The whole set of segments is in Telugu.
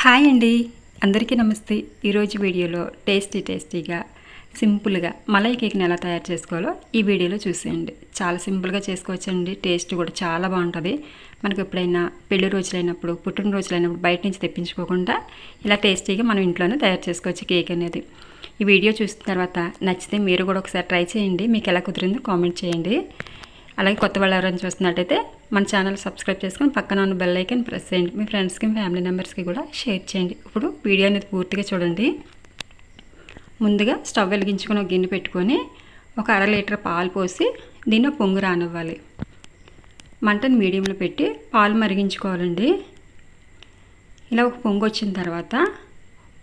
హాయ్ అండి. అందరికీ నమస్తే. ఈరోజు వీడియోలో టేస్టీ టేస్టీగా సింపుల్గా మలై కేక్ని ఎలా తయారు చేసుకోవాలో ఈ వీడియోలో చూసేయండి. చాలా సింపుల్గా చేసుకోవచ్చండి. టేస్ట్ కూడా చాలా బాగుంటుంది. మనకు ఎప్పుడైనా పెళ్ళి రోజులైనప్పుడు పుట్టినరోజులైనప్పుడు బయట నుంచి తెప్పించుకోకుండా ఇలా టేస్టీగా మనం ఇంట్లోనే తయారు చేసుకోవచ్చు కేక్ అనేది. ఈ వీడియో చూసిన తర్వాత నచ్చితే మీరు కూడా ఒకసారి ట్రై చేయండి. మీకు ఎలా కుదిరిందో కామెంట్ చేయండి. అలాగే కొత్త వాళ్ళు ఎవరైనా చూస్తున్నట్టయితే మన ఛానల్ సబ్స్క్రైబ్ చేసుకొని పక్కన ఉన్న బెల్ ఐకన్ ప్రెస్ చేయండి. మీ ఫ్రెండ్స్కి ఫ్యామిలీ మెంబర్స్కి కూడా షేర్ చేయండి. ఇప్పుడు వీడియో అనేది పూర్తిగా చూడండి. ముందుగా స్టవ్ వెలిగించుకొని ఒక గిన్నె పెట్టుకొని ఒక అర లీటర్ పాలు పోసి దీన్ని పొంగు రానివ్వాలి. మంటను మీడియంలో పెట్టి పాలు మరిగించుకోవాలండి. ఇలా ఒక పొంగు వచ్చిన తర్వాత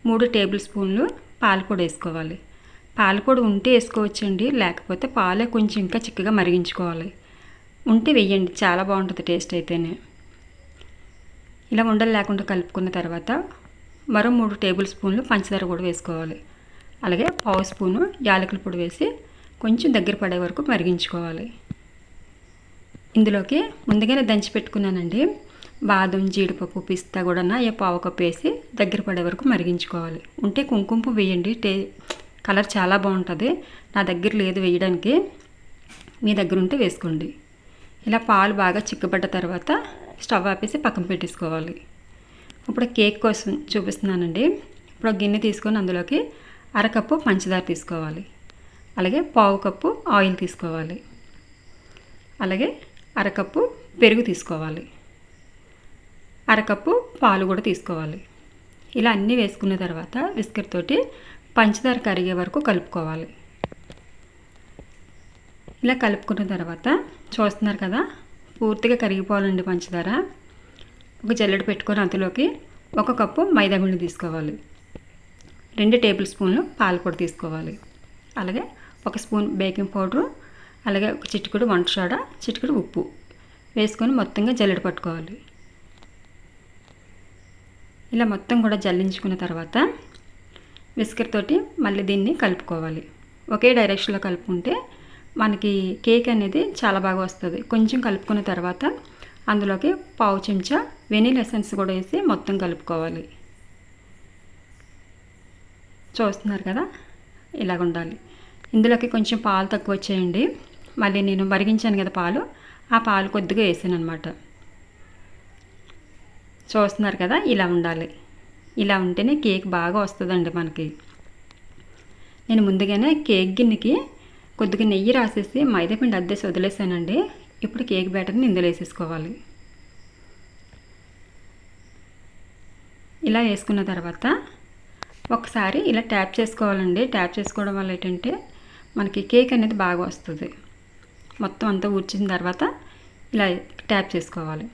మూడు టేబుల్ స్పూన్లు పాలపొడి వేసుకోవాలి. పాలపొడి ఉంటే వేసుకోవచ్చండి లేకపోతే పాలే కొంచెం ఇంకా చిక్కగా మరిగించుకోవాలి. ఉంటే వెయ్యండి చాలా బాగుంటుంది టేస్ట్ అయితేనే. ఇలా ఉండలు లేకుండా కలుపుకున్న తర్వాత మరో మూడు టేబుల్ స్పూన్లు పంచదార కూడా వేసుకోవాలి. అలాగే పావు స్పూను యాలకుల పొడి వేసి కొంచెం దగ్గర పడే వరకు మరిగించుకోవాలి. ఇందులోకి ముందుగానే దంచి పెట్టుకున్నానండి. బాదం జీడిపప్పు పిస్తా కూడా ఏ పావు కప్పు వేసి దగ్గర పడే వరకు మరిగించుకోవాలి. ఉంటే కుంకుమ వేయండి టే కలర్ చాలా బాగుంటుంది. నా దగ్గర లేదు వేయడానికి. మీ దగ్గర ఉంటే వేసుకోండి. ఇలా పాలు బాగా చిక్కబడ్డ తర్వాత స్టవ్ ఆపేసి పక్కన పెట్టేసుకోవాలి. ఇప్పుడు కేక్ కోసం చూపిస్తున్నానండి. ఇప్పుడు గిన్నె తీసుకొని అందులోకి అరకప్పు పంచదార తీసుకోవాలి. అలాగే పావు కప్పు ఆయిల్ తీసుకోవాలి. అలాగే అరకప్పు పెరుగు తీసుకోవాలి. అరకప్పు పాలు కూడా తీసుకోవాలి. ఇలా అన్నీ వేసుకున్న తర్వాత విస్కర్ తోటి పంచదార కరిగే వరకు కలుపుకోవాలి. ఇలా కలుపుకున్న తర్వాత చూస్తున్నారు కదా పూర్తిగా కరిగిపోవాలండి పంచదార. ఒక జల్లెడ పెట్టుకొని అందులోకి ఒక కప్పు మైదా పిండి తీసుకోవాలి. రెండు టేబుల్ స్పూన్లు పాలపొడి తీసుకోవాలి. అలాగే ఒక స్పూన్ బేకింగ్ పౌడరు అలాగే ఒక చిటికెడు వంట సోడా చిటికెడు ఉప్పు వేసుకొని మొత్తంగా జల్లెడ పట్టుకోవాలి. ఇలా మొత్తం కూడా జల్లించుకున్న తర్వాత విస్కర్ తోటి మళ్ళీ దీన్ని కలుపుకోవాలి. ఒకే డైరెక్షన్లో కలుపుకుంటే మనకి కేక్ అనేది చాలా బాగా వస్తుంది. కొంచెం కలుపుకున్న తర్వాత అందులోకి పావు చెంచా వెనీల్ ఎసెన్స్ కూడా వేసి మొత్తం కలుపుకోవాలి. చూస్తున్నారు కదా? ఇలాగ ఉండాలి. ఇందులోకి కొంచెం పాలు తక్కువ వచ్చేయండి. మళ్ళీ నేను మరిగించాను కదా పాలు. ఆ పాలు కొద్దిగా వేసాను అనమాట చూస్తున్నారు కదా? ఇలా ఉండాలి. ఇలా ఉంటేనే కేక్ బాగా వస్తుందండి మనకి. నేను ముందుగానే కేక్ గిన్నెకి కొద్దిగా నెయ్యి రాసేసి మైదాపిండి అద్దేసి వదిలేసానండి. ఇప్పుడు కేక్ బ్యాటర్ని ఇందులో వేసేసుకోవాలి. ఇలా వేసుకున్న తర్వాత ఒకసారి ఇలా ట్యాప్ చేసుకోవాలండి. ట్యాప్ చేసుకోవడం వల్ల ఏంటంటే మనకి కేక్ అనేది బాగా వస్తుంది. మొత్తం అంతా ఊడ్చిన తర్వాత ఇలా ట్యాప్ చేసుకోవాలి.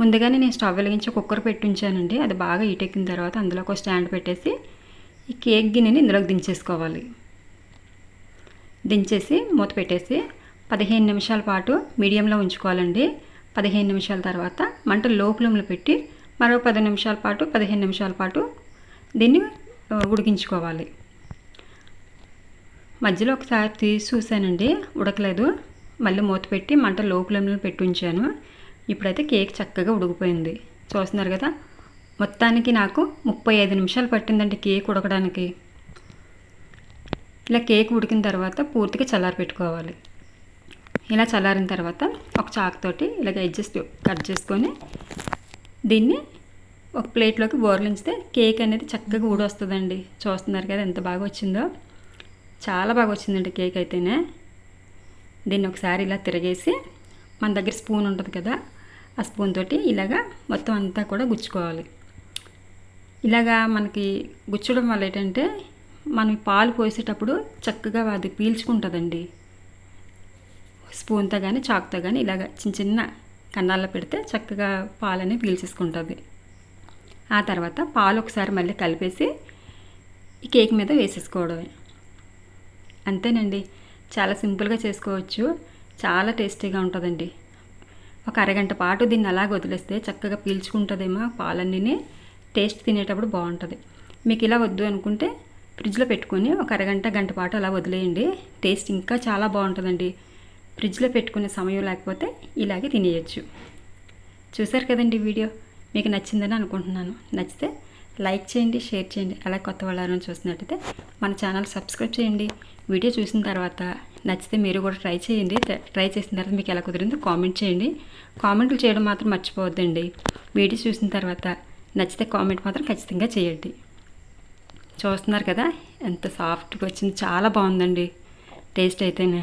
ముందుగానే నేను స్టవ్ వెలిగించి కుక్కర్ పెట్టి ఉంచానండి. అది బాగా హీట్ ఎక్కిన తర్వాత అందులో ఒక స్టాండ్ పెట్టేసి ఈ కేక్ గిన్నెని ఇందులోకి దించేసుకోవాలి. దించేసి మూత పెట్టేసి పదిహేను నిమిషాల పాటు మీడియంలో ఉంచుకోవాలండి. పదిహేను నిమిషాల తర్వాత మంట లోపలంలో పెట్టి మరో పది నిమిషాల పాటు పదిహేను నిమిషాల పాటు దీన్ని ఉడికించుకోవాలి. మధ్యలో ఒకసారి తీసి చూశానండి ఉడకలేదు. మళ్ళీ మూత పెట్టి మంట లోపలంలో పెట్టి ఉంచాను. ఇప్పుడైతే కేక్ చక్కగా ఉడికిపోయింది. చూస్తున్నారు కదా? మొత్తానికి నాకు ముప్పై ఐదు నిమిషాలు పట్టిందండి కేక్ ఉడకడానికి. ఇలా కేక్ ఉడికిన తర్వాత పూర్తిగా చల్లారి పెట్టుకోవాలి. ఇలా చల్లారిన తర్వాత ఒక చాకుతోటి ఇలాగ అడ్జస్ట్ కట్ చేసుకొని దీన్ని ఒక ప్లేట్లోకి బోర్లించితే కేక్ అనేది చక్కగా ఊడొస్తుందండి చూస్తున్నారు కదా ఎంత బాగా వచ్చిందో. చాలా బాగా వచ్చిందండి కేక్ అయితేనే. దీన్ని ఒకసారి ఇలా తిరగేసి మన దగ్గర స్పూన్ ఉంటుంది కదా ఆ స్పూన్ తోటి ఇలాగా మొత్తం అంతా కూడా గుచ్చుకోవాలి. ఇలాగా మనకి గుచ్చడం వల్ల ఏంటంటే మనం పాలు పోసేటప్పుడు చక్కగా అది పీల్చుకుంటుందండి. స్పూన్తో కానీ చాకుతో కానీ ఇలాగ చిన్న చిన్న కన్నాల్లో పెడితే చక్కగా పాలని పీల్చేసుకుంటుంది. ఆ తర్వాత పాలు ఒకసారి మళ్ళీ కలిపేసి ఈ కేక్ మీద వేసేసుకోవడమే. అంతేనండి. చాలా సింపుల్గా చేసుకోవచ్చు. చాలా టేస్టీగా ఉంటుందండి. ఒక అరగంట పాటు దీన్ని అలాగ వదిలేస్తే చక్కగా పీల్చుకుంటుందేమో పాలన్నీ టేస్ట్ తినేటప్పుడు బాగుంటుంది. మీకు ఇలా వద్దు అనుకుంటే ఫ్రిడ్జ్లో పెట్టుకొని ఒక అరగంట గంట పాటు అలా వదిలేయండి. టేస్ట్ ఇంకా చాలా బాగుంటుందండి. ఫ్రిడ్జ్లో పెట్టుకునే సమయం లేకపోతే ఇలాగే తినేయచ్చు. చూసారు కదండి వీడియో? మీకు నచ్చిందని అనుకుంటున్నాను. నచ్చితే లైక్ చేయండి షేర్ చేయండి. అలా కొత్త వాళ్ళని చూసినట్టయితే మన ఛానల్ సబ్స్క్రైబ్ చేయండి. వీడియో చూసిన తర్వాత నచ్చితే మీరు కూడా ట్రై చేయండి. ట్రై చేసిన తర్వాత మీకు ఎలా కుదిరిందో కామెంట్ చేయండి. కామెంట్లు చేయడం మాత్రం మర్చిపోవద్దండి. వీడియో చూసిన తర్వాత నచ్చితే కామెంట్ మాత్రం ఖచ్చితంగా చేయండి. చూస్తున్నారు కదా ఎంత సాఫ్ట్గా వచ్చింది చాలా బాగుందండి. టేస్ట్ అయితేనే.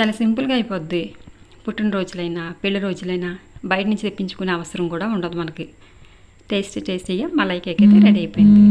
చాలా సింపుల్గా అయిపోద్ది. పుట్టినరోజులైనా పెళ్ళి రోజులైనా బయట నుంచి తెప్పించుకునే అవసరం కూడా ఉండదు మనకి. టేస్టీ టేస్టీగా మలై కేక్ అయితే రెడీ అయిపోయింది.